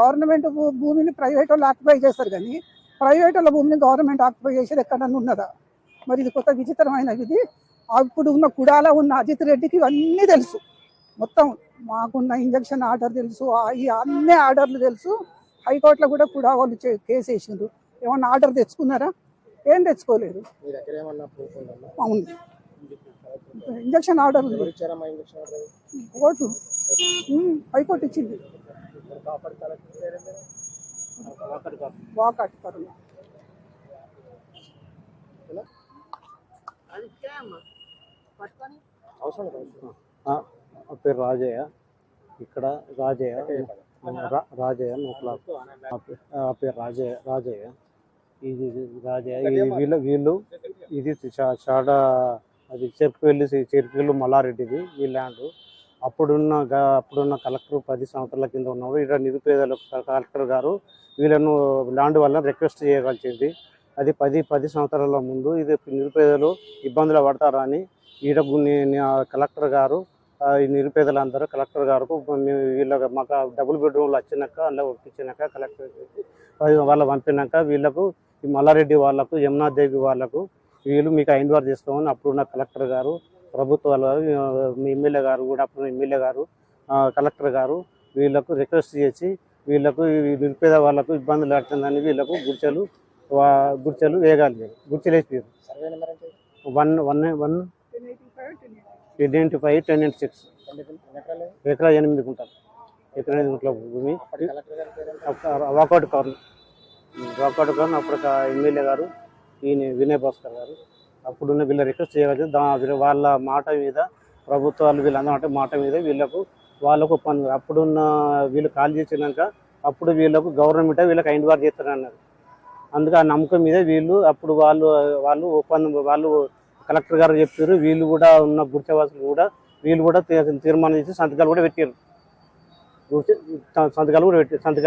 Government భూమిని private వాళ్ళు occupy చేస్తారు కానీ ప్రైవేట్ వాళ్ళ భూమిని గవర్నమెంట్ ఆక్యుపై చేసేది ఎక్కడన్నా ఉన్నదా? మరి ఇది కొత్త విచిత్రమైన ఇది. అప్పుడు ఉన్న కుడాల ఉన్న అజిత్ రెడ్డికి ఇవన్నీ తెలుసు. మొత్తం మాకున్న ఇంజక్షన్ ఆర్డర్ తెలుసు. ఈ అన్ని ఆర్డర్లు తెలుసు. హైకోర్టులో కూడా కుడా వాళ్ళు కేసు వేసిండ్రు. ఏమన్నా ఆర్డర్ తెచ్చుకున్నారా? ఏం తెచ్చుకోలేదు. అవును. Injection order court. హైకోర్టు ఇచ్చింది. పేరు? వాకాట్ కరుణ. ఆ, రాజయ్య. ఇక్కడ రాజయ్య. రాజయ్య నూకల నా పేరు రాజయ్య రాజయ్య. ఇది రాజయ్య. వీళ్ళు వీళ్ళు ఇది చా- చాడ అది చెరుకువెల్లి చెరుకువెల్లి మల్లారెడ్డిది ఈ ల్యాండ్ అప్పుడున్న అప్పుడున్న కలెక్టర్ పది సంవత్సరాల కింద ఉన్నప్పుడు ఇక్కడ నిరుపేదల కలెక్టర్ గారు వీళ్ళను ల్యాండ్ వల్ల రిక్వెస్ట్ చేయగలిగింది అది పది పది సంవత్సరాల ముందు ఇది నిరుపేదలు ఇబ్బందులు పడతారని ఈడ కలెక్టర్ గారు ఈ నిరుపేదలందరూ కలెక్టర్ గారు మేము వీళ్ళ మాకు డబుల్ బెడ్రూమ్లు వచ్చినాక అందులో ఒప్పించినాక కలెక్టర్ వాళ్ళు వాళ్ళ పంపినాక వీళ్ళకు ఈ మల్లారెడ్డి వాళ్ళకు యమునాదేవి వాళ్ళకు వీళ్ళు మీకు ఐదు వారు చేస్తామని అప్పుడున్న కలెక్టర్ గారు ప్రభుత్వాల మీ ఎమ్మెల్యే గారు కూడా అప్పుడు ఎమ్మెల్యే గారు కలెక్టర్ గారు వీళ్ళకు రిక్వెస్ట్ చేసి వీళ్ళకు నిరుపేద వాళ్ళకు ఇబ్బందులు పడుతుందని వీళ్ళకు గుడిచెలు వా- గుడిచెలు వేయగాలి గుడిచెలు వేసి సర్వే నెంబర్ అంటే? One one one ten into five ten into six. ఎకరా ఎనిమిది గుంటలు. ఎకరా ఎనిమిది గుంటల భూమి? వాకౌట్ కౌరు వాకౌట్ కౌరు అప్పుడు ఎమ్మెల్యే గారు ఈయన వినయ్ భాస్కర్ గారు. అప్పుడున్న వీళ్ళ రిక్వెస్ట్ చేయవచ్చు దా వాళ్ళ మాట మీద ప్రభుత్వాలు వీళ్ళందరూ అంటే మాట మీద వీళ్ళకు వాళ్ళకు పని అప్పుడున్న వీళ్ళు కాల్ చేసినాక అప్పుడు వీళ్ళకు గవర్నమెంట్ వీళ్ళకి ఐదు వారు చేస్తారన్నారు. అందుకే ఆ నమ్మకం మీద వీళ్ళు అప్పుడు వాళ్ళు వాళ్ళు ఒప్పందం వాళ్ళు కలెక్టర్ గారు చెప్పారు వీళ్ళు కూడా ఉన్న గుర్చవాసులు కూడా వీళ్ళు కూడా తీర్మానం చేసి సంతకాలు కూడా పెట్టారు గుర్తు సంతకాలు కూడా పెట్టి సంతకాలు